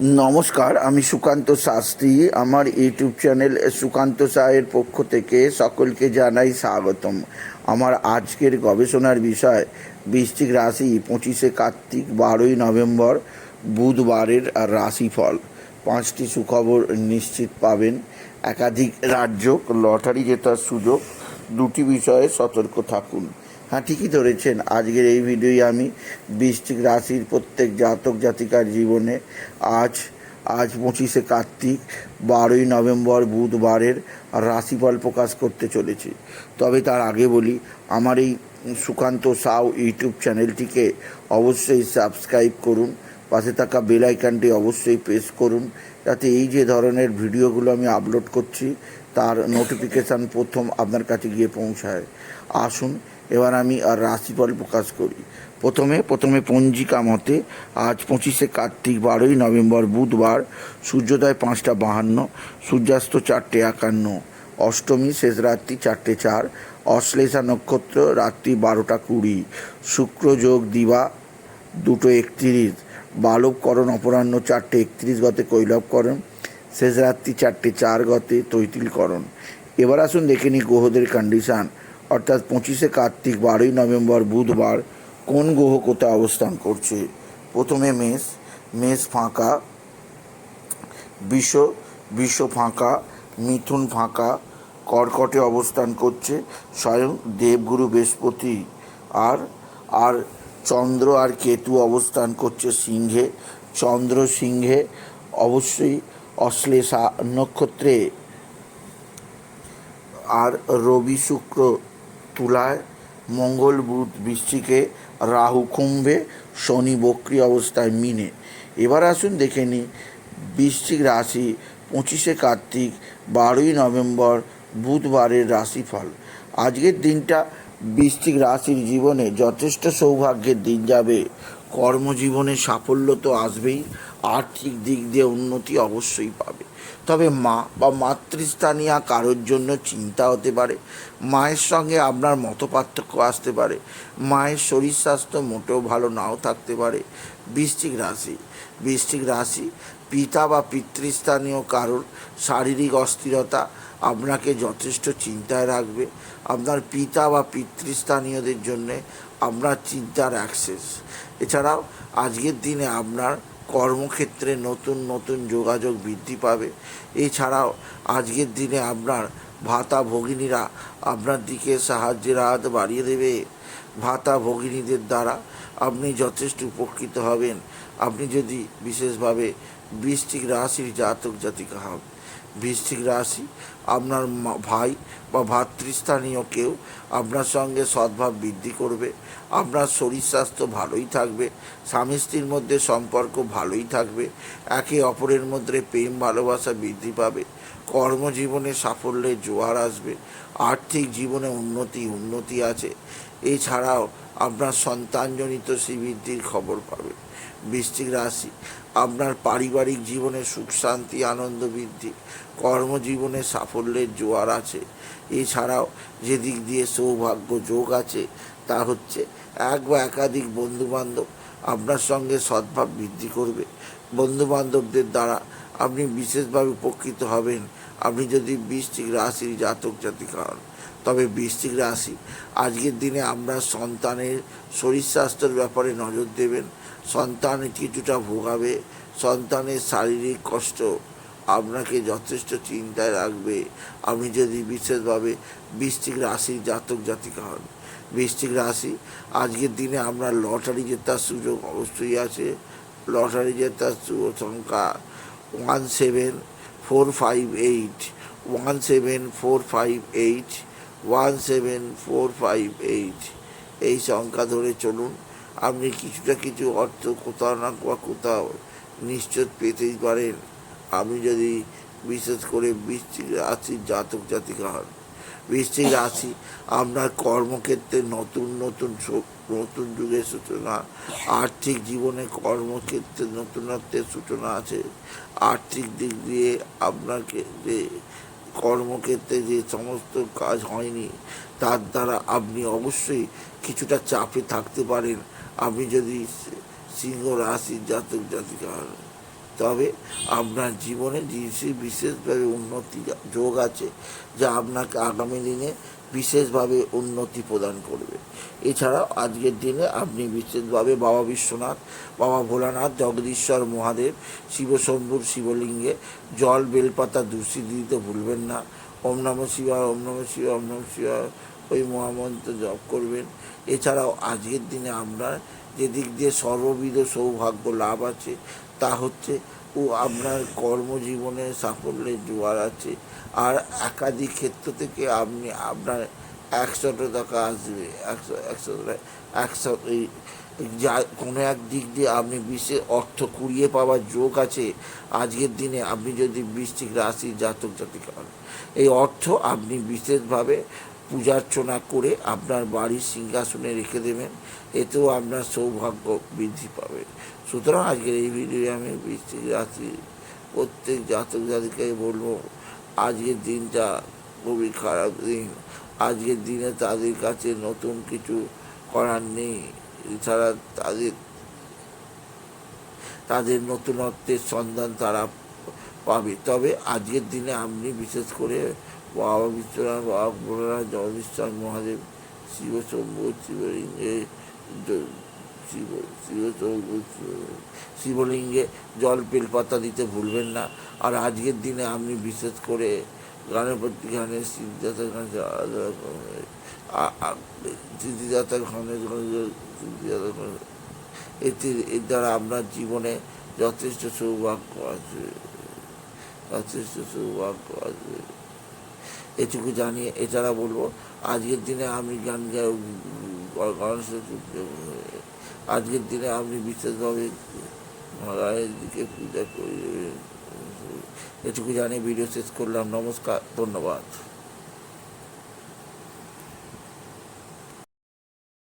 নমস্কার, আমি সুকান্ত শাস্ত্রী। আমার ইউটিউব চ্যানেল সুকান্ত সাহের পক্ষ থেকে সকলকে জানাই স্বাগতম। আমার আজকের গবেষণার বিষয়, বৃশ্চিক রাশি পঁচিশে কার্তিক, বারোই নভেম্বর, বুধবারের রাশিফল। পাঁচটি সুখবর নিশ্চিত পাবেন। একাধিক রাজ্য লটারি জেতার সুযোগ। দুটি বিষয়ে সতর্ক থাকুন। হ্যাঁ ঠিকই ধরেছেন। আজকের এই ভিডিওই আমি বৃশ্চিক রাশির প্রত্যেক জাতক জাতিকার জীবনে আজ আজ পঁচিশে কার্তিক, বারোই নভেম্বর বুধবারের রাশিফল প্রকাশ করতে চলেছি। তবে তার আগে বলি, আমার এই সুকান্ত সাউ ইউটিউব চ্যানেলটিকে অবশ্যই সাবস্ক্রাইব করুন, পাশে থাকা বেল আইকনটি অবশ্যই প্রেস করুন, যাতে এই যে ধরনের ভিডিওগুলো আমি আপলোড করছি, তার নোটিফিকেশান প্রথম আপনার কাছে গিয়ে পৌঁছায়। আসুন এবার আমি আর রাশিফল প্রকাশ করি। প্রথমে প্রথমে পঞ্জিকা মতে আজ পঁচিশে কার্তিক বারোই নভেম্বর বুধবার, সূর্যোদয় পাঁচটা বাহান্ন, সূর্যাস্ত চারটে একান্ন, অষ্টমী শেষ রাত্রি চারটে চার, অশ্লেষা নক্ষত্র রাত্রি বারোটা কুড়ি, শুক্র যোগ দিবা দুটো একত্রিশ, বালবকরণ অপরাহ্ন চারটে একত্রিশ গতে কৈলবকরণ, শেষ রাত্রি চারটে চার গতে তৈতিলকরণ। এবার আসুন দেখে নিই গ্রহদের কন্ডিশান অর্থাৎ পঁচিশে কার্তিক, বারোই নভেম্বর, বুধবার কোন গ্রহ কোথায় অবস্থান করছে? প্রথমে মেষ মেষ ফাঁকা, বিশ্ব বিশ্ব ফাঁকা, মিথুন ফাঁকা, কর্কটে অবস্থান করছে, স্বয়ং দেবগুরু বৃহস্পতি আর আর চন্দ্র আর কেতু অবস্থান করছে সিংহে, চন্দ্র সিংহে অবশ্যই অশ্লেষা নক্ষত্রে, আর রবি শুক্র তুলায় মঙ্গল বুধ বৃষ্টিকে, রাহু কুম্ভে, শনি বক্রি অবস্থায় মিনে। এবার আসুন দেখে নিই, বৃশ্চিক রাশি পঁচিশে কার্তিক, বারোই নভেম্বর, বুধবারের রাশিফল। আজকের দিনটা বৃশ্চিক রাশির জীবনে যথেষ্ট সৌভাগ্যের দিন যাবে। কর্মজীবনে সাফল্য তো আসবেই, আর্থিক দিক দিয়ে উন্নতি অবশ্যই পাবে। তবে মা বা মাতৃস্থানীয় কারোর জন্য চিন্তা হতে পারে। মায়ের সঙ্গে আপনার মতপার্থক্য আসতে পারে। মায়ের শরীর স্বাস্থ্য মোটেও ভালো নাও থাকতে পারে। বৃশ্চিক রাশি। বৃষ্টিক রাশি পিতা বা পিতৃস্থানীয় কারোর শারীরিক অস্থিরতা আপনাকে যথেষ্ট চিন্তায় রাখবে। আপনার পিতা বা পিতৃস্থানীয়দের জন্যে আপনার চিন্তার অ্যাক্সেস এছাড়াও আজকের দিনে আপনার কর্মক্ষেত্রে নতুন নতুন যোগাযোগ বৃদ্ধি পাবে। এছাড়াও আজকের দিনে আপনার ভাতা ভগিনীরা আপনার দিকে সাহায্যের হাত বাড়িয়ে দেবে। ভাতা ভগিনীদের দ্বারা আপনি যথেষ্ট উপকৃত হবেন। আপনি যদি বিশেষভাবে বৃষ্টিক রাশির জাতক জাতিকা হন। বৃশ্চিক রাশি, আপনার ভাই বা ভাতৃস্থানীয় কেউ আপনার সঙ্গে সদ্ভাব বৃদ্ধি করবে, আপনার শরীর স্বাস্থ্য ভালোই থাকবে, স্বামী স্ত্রীর মধ্যে সম্পর্ক ভালোই থাকবে, একে অপরের মধ্যে প্রেম, ভালোবাসা বৃদ্ধি পাবে, কর্মজীবনে সাফল্যের জোয়ার আসবে, আর্থিক জীবনে উন্নতি উন্নতি আছে, এছাড়াও আপনার সন্তানজনিত শ্রীবৃদ্ধির খবর পাবে। বৃশ্চিক রাশি আপনার পারিবারিক জীবনে সুখ, শান্তি, আনন্দ, বৃদ্ধি, কর্মজীবনে সাফল্যের জোয়ার আছে। এছাড়াও যেদিক দিয়ে সৌভাগ্য যোগ আছে, তা হচ্ছে এক বা একাধিক বন্ধুবান্ধব আপনার সঙ্গে সদ্ভাব বৃদ্ধি করবে। বন্ধুবান্ধবদের দ্বারা আপনি বিশেষভাবে উপকৃত হবেন। আপনি যদি বৃষ্টিক রাশির জাতক জাতিকা হন, তবে বৃষ্টিক রাশি আজকের দিনে আমরা সন্তানের শরীর স্বাস্থ্যের ব্যাপারে নজর দেবেন। সন্তান কিছুটা ভোগাবে, সন্তানের শারীরিক কষ্ট আপনাকে যথেষ্ট চিন্তায় রাখবে। আপনি যদি বিশেষভাবে বৃষ্টিক রাশির জাতক জাতিকা হন বৃষ্টিক রাশি, আজকের দিনে আমরা লটারি জেতার সুযোগ অবশ্যই আছে। লটারি জেতার সু- সংখ্যা one seven four five eight one seven four five eight one seven four five eight এই সংখ্যা ধরে চলুন। আপনি কিছুটা কিছু অর্থ কোথাও না কোথাও নিশ্চিত পেতেই পারেন। আপনি যদি বিশেষ করে বৃশ্চিক রাশির জাতক জাতিকা হন বৃশ্চিক রাশি আপনার কর্মক্ষেত্রে নতুন নতুন নতুন যুগের সূচনা, আর্থিক জীবনে কর্মক্ষেত্রে নতুনত্বের সূচনা আছে। আর্থিক দিক দিয়ে আপনাকে যে কর্মক্ষেত্রে যে সমস্ত কাজ হয়নি, তার দ্বারা আপনি অবশ্যই কিছুটা চাপে থাকতে পারেন। আপনি যদি সিংহ রাশির জাতক জাতিকা হন তবে আপনার জীবনে যে বিশেষভাবে উন্নতি যোগ আছে, যা আপনাকে আগামী দিনে বিশেষভাবে উন্নতি প্রদান করবে। এছাড়াও আজকের দিনে আপনি বিশেষভাবে বাবা বিশ্বনাথ, বাবা ভোলানাথ, জগদীশ্বর মহাদেব, শিবশম্ভুর শিবলিঙ্গে জল, বেলপাতা দুষি দিতে ভুলবেন না। ওম নম শিবায়, ওম নম শিবায়, ওম নম শিবায়। ওই মহামন্ত্র জপ করবেন। এছাড়াও আজকের দিনে আমরা যে দিক দিয়ে সর্ববিধ সৌভাগ্য লাভ আছে, তা হচ্ছে ও আপনার কর্মজীবনে সাফল্যের জোয়ার আছে। আর একাধিক ক্ষেত্র থেকে আপনি আপনার একশো টাকা আসবে, একশো একশো একশো, এই যা কোনো এক দিক দিয়ে আপনি বিশেষ অর্থ কুড়িয়ে পাওয়ার যোগ আছে, আজকের দিনে আপনি যদি বৃশ্চিক রাশি জাতক জাতিকা হন, এই অর্থ আপনি বিশেষভাবে পূজার্চনা করে আপনার বাড়ির সিংহাসনে রেখে দেবেন, এতেও আপনার সৌভাগ্য বৃদ্ধি পাবে। সুতরাং আজকের এই ভিডিওয়ে আমি বৃশ্চিক রাশি প্রত্যেক জাতক জাতিকে বলব, আজকের দিনটা খুবই খারাপ দিন। আজকের দিনে তাদের কাছে নতুন কিছু করার নেই। এছাড়া তাদের তাদের নতুনত্বের সন্ধান তারা পাবে। তবে আজকের দিনে আপনি বিশেষ করে বাবা বিশ্বনাথ বাবা ভোলানাথ জগদীশ্বর মহাদেব শিব শম্ভু শিবলিঙ্গে শিব শিব শিবলিঙ্গে জল বেলপাতা দিতে ভুলবেন না। আর আজকের দিনে আপনি বিশেষ করে গণপতি গানে সিদ্ধার্থ গানে সিদ্ধিদাতা গানে সিদ্ধিদাতা গানে এতে, এর দ্বারা আপনার জীবনে যথেষ্ট সৌভাগ্য আছে যথেষ্ট সৌভাগ্য আছে এটুকু জানিয়ে এছাড়া বলব, আজকের দিনে আমি গান গায় আজকের দিনে আমি বিশেষভাবে মহারাজের দিকে পূজা করি, এটুকু জানিয়ে ভিডিও শেষ করলাম। নমস্কার, ধন্যবাদ।